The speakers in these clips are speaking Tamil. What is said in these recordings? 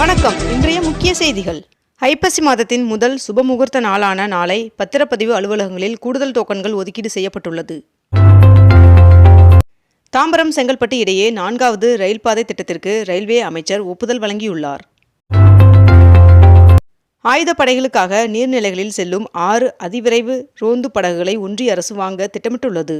வணக்கம். இன்றைய முக்கிய செய்திகள். ஐப்பசி மாதத்தின் முதல் சுபமுகூர்த்த நாளான நாளை பத்திரப்பதிவு அலுவலகங்களில் கூடுதல் டோக்கன்கள் ஒதுக்கீடு செய்யப்பட்டுள்ளது. தாம்பரம் செங்கல்பட்டு இடையே நான்காவது ரயில் பாதை திட்டத்திற்கு ரயில்வே அமைச்சர் ஒப்புதல் வழங்கியுள்ளார். ஆயுதப்படைகளுக்காக நீர்நிலைகளில் செல்லும் ஆறு அதிவிரைவு ரோந்து படகுகளை ஒன்றிய அரசு வாங்க திட்டமிட்டுள்ளது.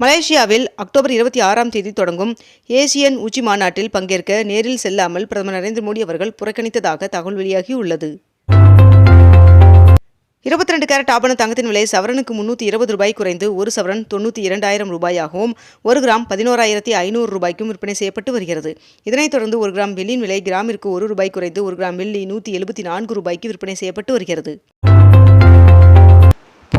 மலேசியாவில் அக்டோபர் இருபத்தி ஆறாம் தேதி தொடங்கும் ஏசியன் உச்சி மாநாட்டில் பங்கேற்க நேரில் செல்லாமல் பிரதமர் நரேந்திர மோடி அவர்கள் புறக்கணித்ததாக தகவல் வெளியாகியுள்ளது. இருபத்தி ரெண்டு கேரட் ஆபண தங்கத்தின் விலை சவரனுக்கு முன்னூற்றி இருபது ரூபாய் குறைந்து ஒரு சவரன் தொண்ணூற்றி இரண்டாயிரம் ரூபாயாகவும் ஒரு கிராம் பதினோராயிரத்தி ஐநூறு ரூபாய்க்கும் விற்பனை செய்யப்பட்டு வருகிறது. இதனைத் தொடர்ந்து ஒரு கிராம் வெள்ளியின் விலை கிராமிற்கு ஒரு ரூபாய் குறைந்து ஒரு கிராம் வெள்ளி நூற்றி எழுபத்தி நான்கு ரூபாய்க்கு விற்பனை செய்யப்பட்டு வருகிறது.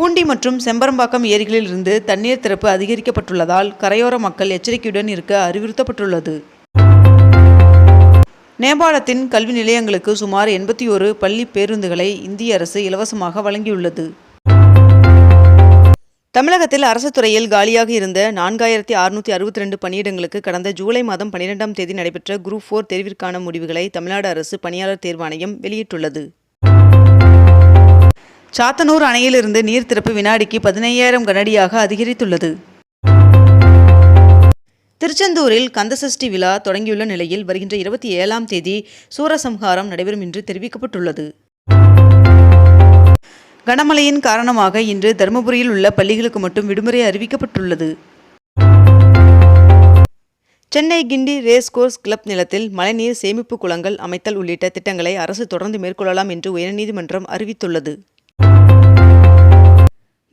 பூண்டி மற்றும் செம்பரம்பாக்கம் ஏரிகளில் இருந்து தண்ணீர் திறப்பு அதிகரிக்கப்பட்டுள்ளதால் கரையோர மக்கள் எச்சரிக்கையுடன் இருக்க அறிவுறுத்தப்பட்டுள்ளது. நேபாளத்தின் கல்வி நிலையங்களுக்கு சுமார் எண்பத்தி ஒரு பள்ளி பேருந்துகளை இந்திய அரசு இலவசமாக வழங்கியுள்ளது. தமிழகத்தில் அரசு துறையில் காலியாக இருந்த நான்காயிரத்தி அறுநூற்றி அறுபத்தி ரெண்டு பணியிடங்களுக்கு கடந்த ஜூலை மாதம் பன்னிரெண்டாம் தேதி நடைபெற்ற குரூப் ஃபோர் தேர்விற்கான முடிவுகளை தமிழ்நாடு அரசு பணியாளர் தேர்வாணையம் வெளியிட்டுள்ளது. சாத்தனூர் அணையிலிருந்து நீர் திறப்பு வினாடிக்கு பதினையாயிரம் கனடியாக அதிகரித்துள்ளது. திருச்செந்தூரில் கந்தசஷ்டி விழா தொடங்கியுள்ள நிலையில் வருகின்ற இருபத்தி ஏழாம் தேதி சூரசம்ஹாரம் நடைபெறும் என்று தெரிவிக்கப்பட்டுள்ளது. கனமழையின் காரணமாக இன்று தருமபுரியில் உள்ள பள்ளிகளுக்கு மட்டும் விடுமுறை அறிவிக்கப்பட்டுள்ளது. Chennai Guindy race course club நிலத்தில் மழைநீர் சேமிப்பு குளங்கள் அமைத்தல் உள்ளிட்ட திட்டங்களை அரசு தொடர்ந்து மேற்கொள்ளலாம் என்று உயர்நீதிமன்றம் அறிவித்துள்ளது.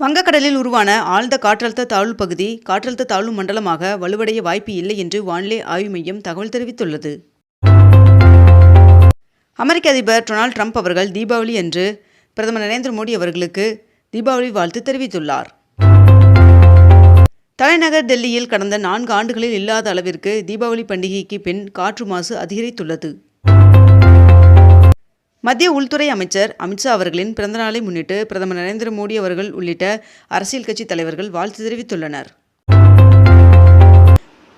வங்கக்கடலில் உருவான ஆழ்ந்த காற்றழுத்த தாழ்வு பகுதி காற்றழுத்த தாழ்வு மண்டலமாக வலுவடைய வாய்ப்பு இல்லை என்று வானிலை ஆய்வு மையம் தகவல் தெரிவித்துள்ளது. அமெரிக்க அதிபர் டொனால்ட் ட்ரம்ப் அவர்கள் தீபாவளி அன்று பிரதமர் நரேந்திர மோடி அவர்களுக்கு தீபாவளி வாழ்த்து தெரிவித்துள்ளார். தலைநகர் டெல்லியில் கடந்த நான்கு ஆண்டுகளில் இல்லாத அளவிற்கு தீபாவளி பண்டிகைக்கு பின் காற்று மாசு அதிகரித்துள்ளது. மத்திய உள்துறை அமைச்சர் அமித்ஷா அவர்களின் பிறந்தநாளை முன்னிட்டு பிரதமர் நரேந்திர மோடி அவர்கள் உள்ளிட்ட அரசியல் கட்சி தலைவர்கள் வாழ்த்து தெரிவித்துள்ளனர்.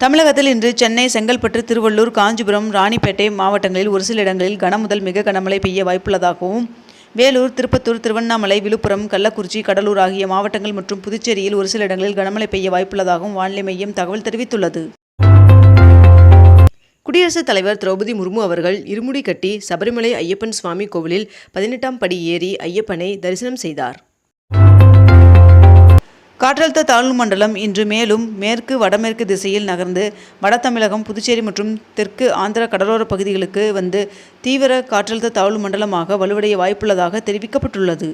தமிழகத்தில் இன்று சென்னை செங்கல்பட்டு திருவள்ளூர் காஞ்சிபுரம் ராணிப்பேட்டை மாவட்டங்களில் ஒரு சில இடங்களில் கனமுதல் மிக கனமழை பெய்ய வாய்ப்புள்ளதாகவும் வேலூர் திருப்பத்தூர் திருவண்ணாமலை விழுப்புரம் கள்ளக்குறிச்சி கடலூர் ஆகிய மாவட்டங்கள் மற்றும் புதுச்சேரியில் ஒரு சில இடங்களில் கனமழை பெய்ய வாய்ப்புள்ளதாகவும் வானிலை மையம் தகவல் தெரிவித்துள்ளது. குடியரசுத் தலைவர் திரௌபதி முர்மு அவர்கள் இருமுடி கட்டி சபரிமலை ஐயப்பன் சுவாமி கோவிலில் பதினெட்டாம் படி ஏறி ஐயப்பனை தரிசனம் செய்தார். காற்றழுத்த தாழ்வு மண்டலம் இன்று மேலும் மேற்கு வடமேற்கு திசையில் நகர்ந்து வட தமிழகம் புதுச்சேரி மற்றும் தெற்கு ஆந்திர கடலோர பகுதிகளுக்கு வந்து தீவிர காற்றழுத்த தாழ்வு மண்டலமாக வலுவடைய வாய்ப்புள்ளதாக தெரிவிக்கப்பட்டுள்ளது.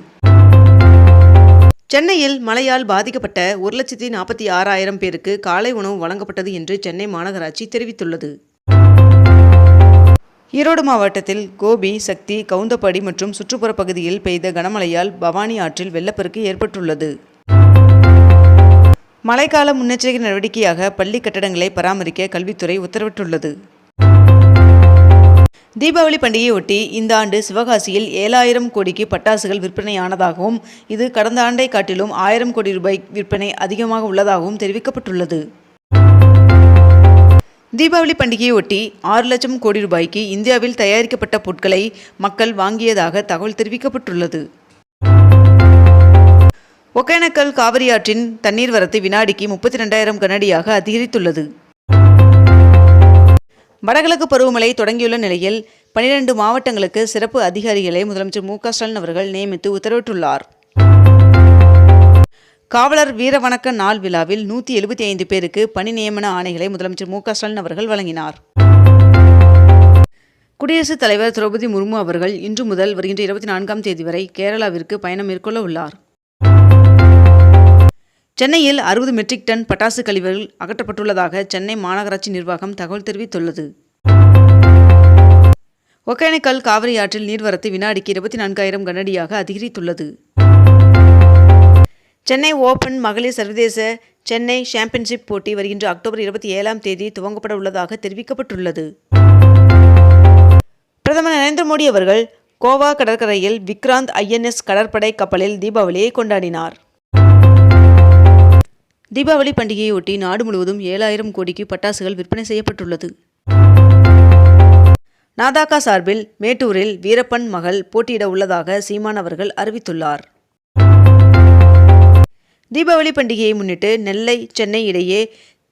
சென்னையில் மழையால் பாதிக்கப்பட்ட ஒரு லட்சத்தி நாற்பத்தி ஆறாயிரம் பேருக்கு காலை உணவு வழங்கப்பட்டது என்று சென்னை மாநகராட்சி தெரிவித்துள்ளது. ஈரோடு மாவட்டத்தில் கோபி சக்தி கவுந்தப்பாடி மற்றும் சுற்றுப்புற பகுதியில் பெய்த கனமழையால் பவானி ஆற்றில் வெள்ளப்பெருக்கு ஏற்பட்டுள்ளது. மழைக்கால முன்னெச்சரிக்கை நடவடிக்கையாக பள்ளி கட்டடங்களை பராமரிக்க கல்வித்துறை உத்தரவிட்டுள்ளது. தீபாவளி பண்டிகையொட்டி இந்த ஆண்டு சிவகாசியில் ஏழாயிரம் கோடிக்கு பட்டாசுகள் விற்பனையானதாகவும் இது கடந்த ஆண்டை காட்டிலும் ஆயிரம் கோடி ரூபாய் விற்பனை அதிகமாக உள்ளதாகவும் தெரிவிக்கப்பட்டுள்ளது. தீபாவளி பண்டிகையொட்டி ஆறு லட்சம் கோடி ரூபாய்க்கு இந்தியாவில் தயாரிக்கப்பட்ட பொருட்களை மக்கள் வாங்கியதாக தகவல் தெரிவிக்கப்பட்டுள்ளது. ஒகேனக்கல் காவிரி ஆற்றின் தண்ணீர் வரத்து வினாடிக்கு முப்பத்தி ரெண்டாயிரம் கனடியாக அதிகரித்துள்ளது. வடகிழக்கு பருவமழை தொடங்கியுள்ள நிலையில் பனிரெண்டு மாவட்டங்களுக்கு சிறப்பு அதிகாரிகளை முதலமைச்சர் மு ஸ்டாலின் அவர்கள் நியமித்து உத்தரவிட்டுள்ளார். காவலர் வீரவணக்க நாள் விழாவில் நூற்றி எழுபத்தி ஐந்து பேருக்கு பணி நியமன ஆணைகளை முதலமைச்சர் மு ஸ்டாலின் அவர்கள் வழங்கினார். குடியரசுத் தலைவர் திரௌபதி முர்மு அவர்கள் இன்று முதல் வருகின்ற இருபத்தி நான்காம் தேதி வரை கேரளாவிற்கு பயணம் மேற்கொள்ள உள்ளார். சென்னையில் அறுபது மெட்ரிக் டன் பட்டாசு கழிவுகள் அகற்றப்பட்டுள்ளதாக சென்னை மாநகராட்சி நிர்வாகம் தகவல் தெரிவித்துள்ளது. ஒகேனக்கல் காவிரி ஆற்றில் நீர்வரத்து வினாடிக்கு இருபத்தி நான்காயிரம் கனடியாக அதிகரித்துள்ளது. சென்னை ஓபன் மகளிர் சர்வதேச சென்னை சாம்பியன்ஷிப் போட்டி வருகின்ற அக்டோபர் இருபத்தி ஏழாம் தேதி துவங்கப்பட உள்ளதாக தெரிவிக்கப்பட்டுள்ளது. பிரதமர் நரேந்திர மோடி அவர்கள் கோவா கடற்கரையில் விக்ராந்த் ஐஎன்எஸ் கடற்படை கப்பலில் தீபாவளியை கொண்டாடினார். தீபாவளி பண்டிகையொட்டி நாடு முழுவதும் ஏழாயிரம் கோடிக்கு பட்டாசுகள் விற்பனை செய்யப்பட்டுள்ளது. நாதாக்கா சார்பில் மேட்டூரில் வீரப்பன் மகள் போட்டியிட உள்ளதாக சீமான் அவர்கள் அறிவித்துள்ளார். தீபாவளி பண்டிகையை முன்னிட்டு நெல்லை சென்னை இடையே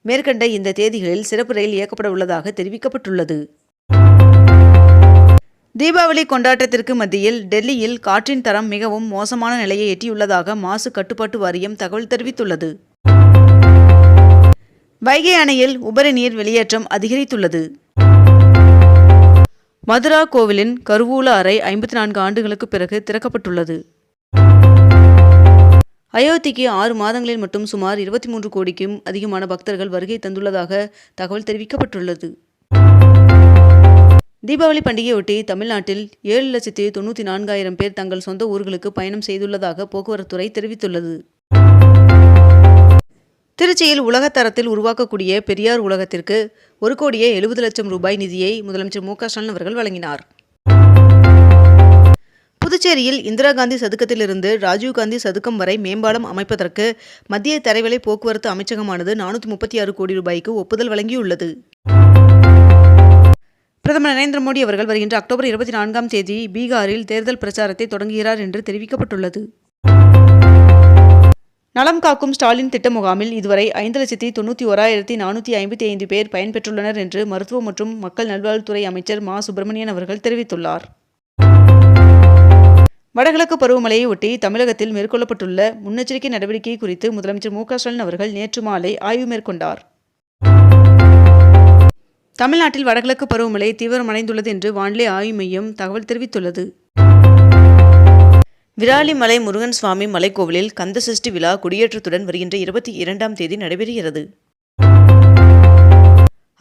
மேற்கண்ட இந்த தேதிகளில் சிறப்பு ரயில் இயக்கப்பட உள்ளதாக தெரிவிக்கப்பட்டுள்ளது. தீபாவளி கொண்டாட்டத்திற்கு மத்தியில் டெல்லியில் காற்றின் தரம் மிகவும் மோசமான நிலையை எட்டியுள்ளதாக மாசு கட்டுப்பாட்டு வாரியம் தகவல் தெரிவித்துள்ளது. வைகை அணையில் உபரி நீர் வெளியேற்றம் அதிகரித்துள்ளது. மதுரா கோவிலின் கருவூல அறை ஐம்பத்தி நான்கு ஆண்டுகளுக்கு பிறகு திறக்கப்பட்டுள்ளது. அயோத்திக்கு ஆறு மாதங்களில் மட்டும் சுமார் இருபத்தி மூன்று கோடிக்கும் அதிகமான பக்தர்கள் வருகை தந்துள்ளதாக தகவல் தெரிவிக்கப்பட்டுள்ளது. தீபாவளி பண்டிகையொட்டி தமிழ்நாட்டில் ஏழு லட்சத்தி தொண்ணூற்றி நான்காயிரம் பேர் தங்கள் சொந்த ஊர்களுக்கு பயணம் செய்துள்ளதாக போக்குவரத்துறை தெரிவித்துள்ளது. திருச்சியில் உலகத்தரத்தில் உருவாக்கக்கூடிய பெரியார் உலகத்திற்கு ஒரு கோடியே எழுபது லட்சம் ரூபாய் நிதியை முதலமைச்சர் மு க ஸ்டாலின் அவர்கள் வழங்கினார். புதுச்சேரியில் இந்திரா காந்தி சதுக்கத்திலிருந்து ராஜீவ்காந்தி சதுக்கம் வரை மேம்பாலம் அமைப்பதற்கு மத்திய தரைவலை போக்குவரத்து அமைச்சகமானது நானூற்றி முப்பத்தி ஆறு கோடி ரூபாய்க்கு ஒப்புதல் வழங்கியுள்ளது. பிரதமர் நரேந்திர மோடி அவர்கள் வருகின்ற அக்டோபர் இருபத்தி நான்காம் தேதி பீகாரில் தேர்தல் பிரச்சாரத்தை தொடங்குகிறார் என்று தெரிவிக்கப்பட்டுள்ளது. நலம் காக்கும் ஸ்டாலின் திட்ட முகாமில் இதுவரை ஐந்து லட்சத்தி தொண்ணூற்றி ஓராயிரத்தி நானூற்றி ஐம்பத்தி ஐந்து பேர் பயன்பெற்றுள்ளனர் என்று மருத்துவ மற்றும் மக்கள் நல்வாழ்வுத்துறை அமைச்சர் மா சுப்பிரமணியன் அவர்கள் தெரிவித்துள்ளார். வடகிழக்கு பருவமழையை ஒட்டி தமிழகத்தில் மேற்கொள்ளப்பட்டுள்ள முன்னெச்சரிக்கை நடவடிக்கை குறித்து முதலமைச்சர் மு ஸ்டாலின் அவர்கள் நேற்று மாலை ஆய்வு மேற்கொண்டார். தமிழ்நாட்டில் வடகிழக்கு பருவமழை தீவிரமடைந்துள்ளது என்று வானிலை ஆய்வு மையம் தகவல் தெரிவித்துள்ளது. விராலிமலை முருகன் சுவாமி மலைக்கோவிலில் கந்தசஷ்டி விழா கொடியேற்றத்துடன் வருகின்ற இருபத்தி இரண்டாம் தேதி நடைபெறுகிறது.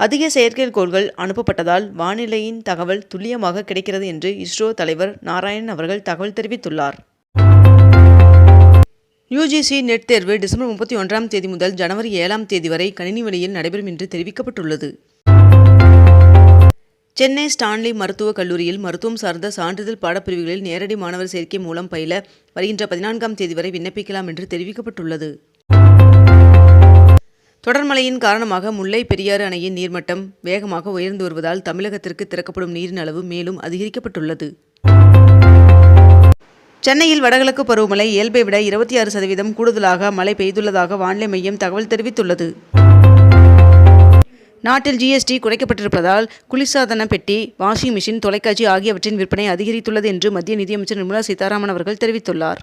அதிக செயற்கைக்கோள்கள் அனுப்பப்பட்டதால் வானிலையின் தகவல் துல்லியமாக கிடைக்கிறது என்று இஸ்ரோ தலைவர் நாராயணன் அவர்கள் தகவல் தெரிவித்துள்ளார். யுஜிசி நெட் தேர்வு டிசம்பர் முப்பத்தி ஒன்றாம் தேதி முதல் ஜனவரி ஏழாம் தேதி வரை கணினி வழியில் நடைபெறும் என்று தெரிவிக்கப்பட்டுள்ளது. சென்னை ஸ்டான்லி மருத்துவக் கல்லூரியில் மருத்துவம் சார்ந்த சான்றிதழ் பாடப்பிரிவுகளில் நேரடி மாணவர் சேர்க்கை மூலம் பயில வருகின்ற பதினான்காம் தேதி வரை விண்ணப்பிக்கலாம் என்று தெரிவிக்கப்பட்டுள்ளது. தொடர்மழையின் காரணமாக முல்லை பெரியாறு அணையின் நீர்மட்டம் வேகமாக உயர்ந்து வருவதால் தமிழகத்திற்கு திறக்கப்படும் நீரின் அளவு மேலும் அதிகரிக்கப்பட்டுள்ளது. சென்னையில் வடகிழக்கு பருவமழை இயல்பை விட இருபத்தி ஆறு சதவீதம் கூடுதலாக மழை பெய்துள்ளதாக வானிலை மையம் தகவல் தெரிவித்துள்ளது. நாட்டில் ஜிஎஸ்டி குறைக்கப்பட்டிருப்பதால் குளிர்சாதன பெட்டி வாஷிங் மிஷின் தொலைக்காட்சி ஆகியவற்றின் விற்பனை அதிகரித்துள்ளது என்று மத்திய நிதியமைச்சர் நிர்மலா சீதாராமன் அவர்கள் தெரிவித்துள்ளார்.